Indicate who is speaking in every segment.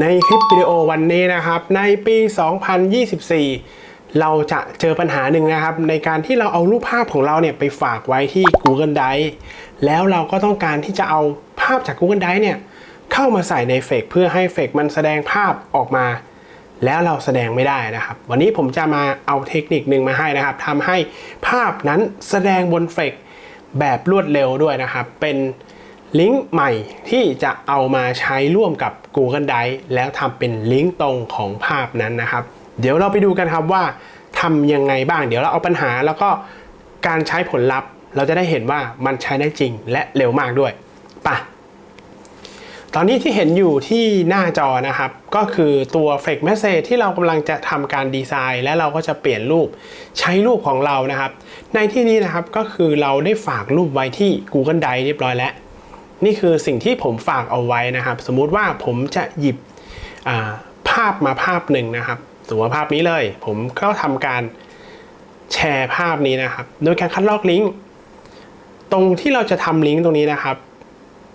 Speaker 1: ในคลิปวิดีโอวันนี้นะครับ ในปี 2024 เราจะเจอปัญหาหนึ่งนะครับ ในการที่เราเอารูปภาพของเราเนี่ยไปฝากไว้ที่ Google Drive แล้วเราก็ต้องการที่จะเอาภาพจาก Google Drive เนี่ยเข้ามาใส่ในเฟกเพื่อให้เฟกมันแสดงภาพออกมา แล้วเราแสดงไม่ได้นะครับ วันนี้ผมจะมาเอาเทคนิคหนึ่งมาให้นะครับทำให้ภาพนั้นแสดงบนเฟกแบบรวดเร็วด้วยนะครับ เป็น ลิงก์ใหม่ที่จะเอามาใช้ร่วมกับ Google Drive แล้วทำเป็นลิงก์ตรงของภาพนั้นนะครับ เดี๋ยวเราไปดูกันครับว่าทำยังไงบ้าง เดี๋ยวเราเอาปัญหาแล้วก็การใช้ผลลัพธ์ เราจะได้เห็นว่ามันใช้ได้จริงและเร็วมากด้วยป่ะตอนนี้ที่เห็นอยู่ที่หน้าจอนะครับ ก็คือตัว Fake Message ที่เรากำลังจะทำการดีไซน์ และเราก็จะเปลี่ยนรูปใช้รูปของเรานะครับ ในที่นี้นะครับก็คือเราได้ฝากรูปไว้ที่ Google Drive เรียบร้อยแล้ว นี่คือสิ่งที่ผมฝากเอาไว้นะครับ สมมุติว่าผมจะหยิบาภาพมาภาพหนึ่งนะครับสมมติว่าภาพนี้เลย ผมก็ทำการแชร์ภาพนี้นะครับ โดยการคัดลอกลิงก์ตรงที่เราจะทำลิงก์ตรงนี้นะครับ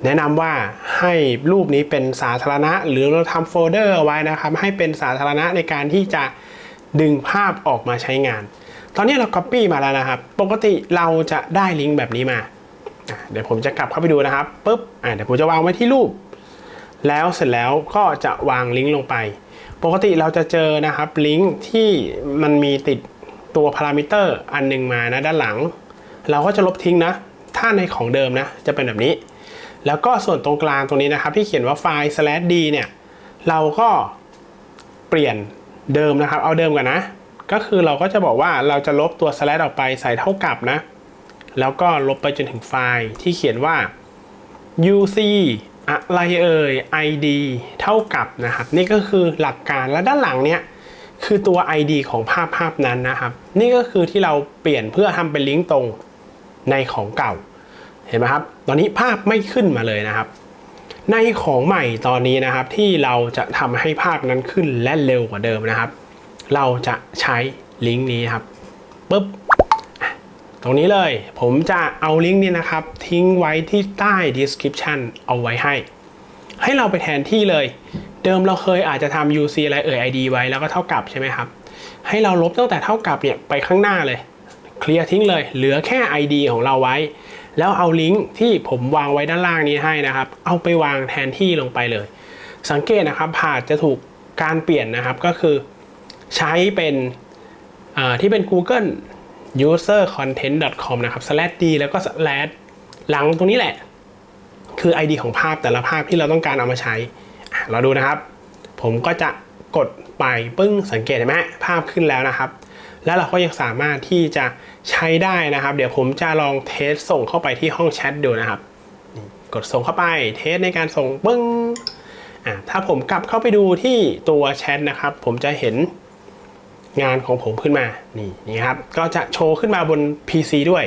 Speaker 1: แนะนำว่าให้รูปนี้เป็นสาธารณะ หรือเราทำโฟลเดอร์เอาไว้นะครับ ให้เป็นสาธารณะในการที่จะดึงภาพออกมาใช้งาน ตอนนี้เรา Copy มาแล้วนะครับ ปกติเราจะได้ลิงก์แบบนี้มา เดี๋ยวผมจะกลับเข้าไปดูนะครับปุ๊บเดี๋ยวผมจะวางไว้ที่รูป แล้วเสร็จแล้วก็จะวางลิงก์ลงไป ปกติเราจะเจอนะครับลิงก์ที่มันมีติดตัวพารามิเตอร์อันหนึงมานะด้านหลัง เราก็จะลบทิ้งนะ ถ้าในของเดิมนะ จะเป็นแบบนี้ แล้วก็ส่วนตรงกลางตรงนี้นะครับ ที่เขียนว่าไฟล์ slash d เนี่ย เราก็เปลี่ยนเดิมนะครับ เอาเดิมกันนะ ก็คือเราก็จะบอกว่าเราจะลบตัว slash ออกไปใส่เท่ากับนะ แล้วก็ลบไปจนถึงไฟล์ที่เขียนว่า uc อะไรเอ่ย id เท่ากับนะครับ นี่ก็คือหลักการและด้านหลังเนี่ยคือตัว id ของภาพภาพนั้นนะครับ นี่ก็คือที่เราเปลี่ยนเพื่อทำเป็นลิงก์ตรงในของเก่า เห็นไหมครับ ตอนนี้ภาพไม่ขึ้นมาเลยนะครับ ในของใหม่ตอนนี้นะครับที่เราจะทำให้ภาพนั้นขึ้นและเร็วกว่าเดิมนะครับ เราจะใช้ลิงก์นี้ครับปุ๊บ ตรงนี้เลย ผมจะเอาลิงก์นี้นะครับ ทิ้งไว้ที่ใต้ description เอาไว้ให้ ให้เราไปแทนที่เลย เดิมเราเคยอาจจะทำ UC อะไรเอ่ย ID ไว้แล้วก็เท่ากับใช่ไหมครับ ให้เราลบตั้งแต่เท่ากับเนี่ยไปข้างหน้าเลย เคลียร์ทิ้งเลย เหลือแค่ ID ของเราไว้ แล้วเอาลิงก์ที่ผมวางไว้ด้านล่างนี้ให้นะครับ เอาไปวางแทนที่ลงไปเลย สังเกตนะครับผ่าจะถูกการเปลี่ยนนะครับก็คือ ใช้เป็นที่เป็น Google user content com นะครับ slash d แล้วก็ slash หลังตรงนี้แหละ คือ ID ของภาพแต่ละภาพที่เราต้องการเอามาใช้ เราดูนะครับ ผมก็จะกดไปปึ้งสังเกตเห็นไหมภาพขึ้นแล้วนะครับ แล้วเราก็ยังสามารถที่จะใช้ได้นะครับ เดี๋ยวผมจะลองเทสส่งเข้าไปที่ห้องแชทดูนะครับ กดส่งเข้าไปเทสในการส่งปึ้งอะถ้าผมกลับเข้าไปดูที่ตัวแชทนะครับ ผมจะเห็น งานของผมขึ้นมา นี่นี่ครับ ก็จะโชว์ขึ้นมาบน PC ด้วย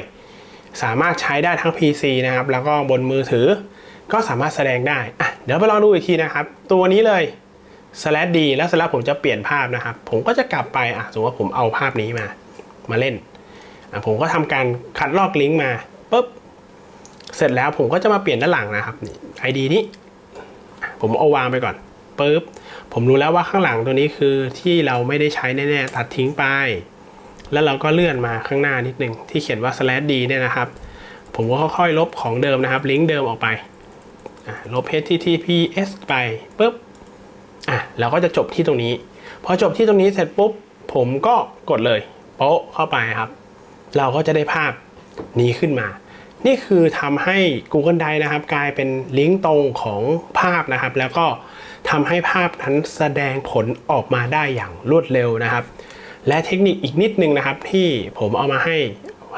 Speaker 1: สามารถใช้ได้ทั้ง PC นะครับ แล้วก็บนมือถือ ก็สามารถแสดงได้อะเดี๋ยวไปลองดูอีกทีนะครับ ตัวนี้เลย slash d แล้วเสร็จแล้วผมจะเปลี่ยนภาพนะครับ ผมก็จะกลับไปอะสมมติว่าผมเอาภาพนี้มา มาเล่นอะผมก็ทำการคัดลอกลิงก์มาปุ๊บ เสร็จแล้วผมก็จะมาเปลี่ยนด้านหลังนะครับนี่ ID นี้ ผมเอาวางไปก่อน ปุ๊บผมรู้แล้วว่าข้างหลังตัวนี้คือที่เราไม่ได้ใช้แน่ๆตัดทิ้งไป แล้วเราก็เลื่อนมาข้างหน้านิดนึงที่เขียนว่า slash d เนี่ยนะครับ ผมก็ค่อยๆลบของเดิมนะครับ ลิงก์เดิมออกไปอะลบ https ไปปุ๊บอะเราก็จะจบที่ตรงนี้ พอจบที่ตรงนี้เสร็จปุ๊บ ผมก็กดเลยโป๊ะเข้าไปครับ เราก็จะได้ภาพนี้ขึ้นมา นี่คือทำให้ Google Drive นะครับ กลายเป็นลิงก์ตรงของภาพนะครับ แล้วก็ ทำให้ภาพนั้นแสดงผลออกมาได้อย่างรวดเร็วนะครับ และเทคนิคอีกนิดนึงนะครับ ที่ผมเอามาให้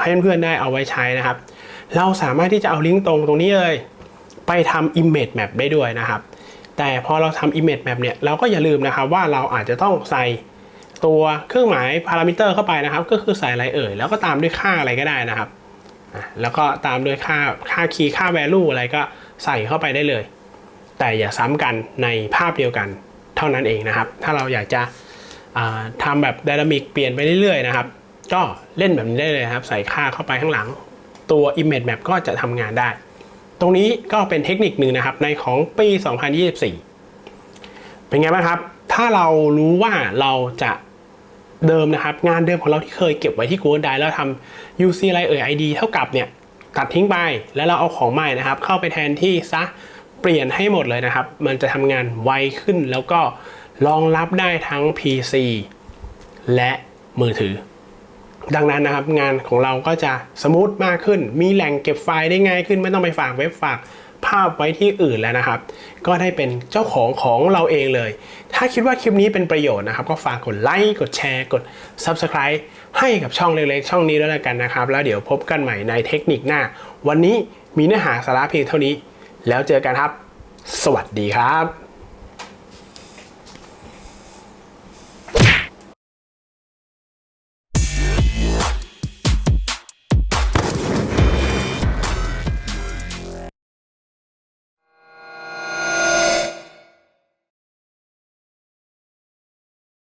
Speaker 1: ให้เพื่อนๆได้เอาไว้ใช้นะครับ เราสามารถที่จะเอาลิงก์ตรงตรงนี้เลย ไปทำ image map ได้ด้วยนะครับ แต่พอเราทำ image map เนี่ยเราก็อย่าลืมนะครับว่าเราอาจจะต้องใส่ตัวเครื่องหมายพารามิเตอร์เข้าไปนะครับ ก็คือใส่อะไรเอ่ย แล้วก็ตามด้วยค่าอะไรก็ได้นะครับ แล้วก็ตามด้วยค่าค่าคีย์ค่า value อะไรก็ใส่เข้าไปได้เลย แต่อย่าซ้ำกันในภาพเดียวกันเท่านั้นเองนะครับ ถ้าเราอยากจะอ่าทำแบบดินามิกเปลี่ยนไปเรื่อยๆนะครับ ก็เล่นแบบนี้ได้เลยครับ ใส่ค่าเข้าไปข้างหลัง ตัว image map ก็จะทำงานได้ ตรงนี้ก็เป็นเทคนิคหนึ่งนะครับในของปี 2024 เป็นไงบ้างครับ ถ้าเรารู้ว่าเราจะเดิมนะครับ งานเดิมของเราที่เคยเก็บไว้ที่ Google Drive แล้วทำ UC อะไรเอ่ย ID เท่ากับเนี่ยตัดทิ้งไปแล้วเราเอาของใหม่นะครับ เข้าไปแทนที่ซะ เปลี่ยนให้หมดเลยนะครับ มันจะทำงานไวขึ้นแล้วก็รองรับได้ทั้ง PC และมือถือ ดังนั้นนะครับงานของเราก็จะสมูทมากขึ้น มีแหล่งเก็บไฟล์ได้ง่ายขึ้น ไม่ต้องไปฝากเว็บฝากภาพไว้ที่อื่นแล้วนะครับ ก็ได้เป็นเจ้าของของเราเองเลย ถ้าคิดว่าคลิปนี้เป็นประโยชน์นะครับ ก็ฝากกดไลค์ กดแชร์ กด Subscribe ให้กับช่องเล็กๆ ช่องนี้ด้วยแล้วกันนะครับ แล้วเดี๋ยวพบกันใหม่ในเทคนิคหน้า วันนี้มีเนื้อหาสาระเพียงเท่านี้ แล้วเจอกันครับ สวัสดีครับ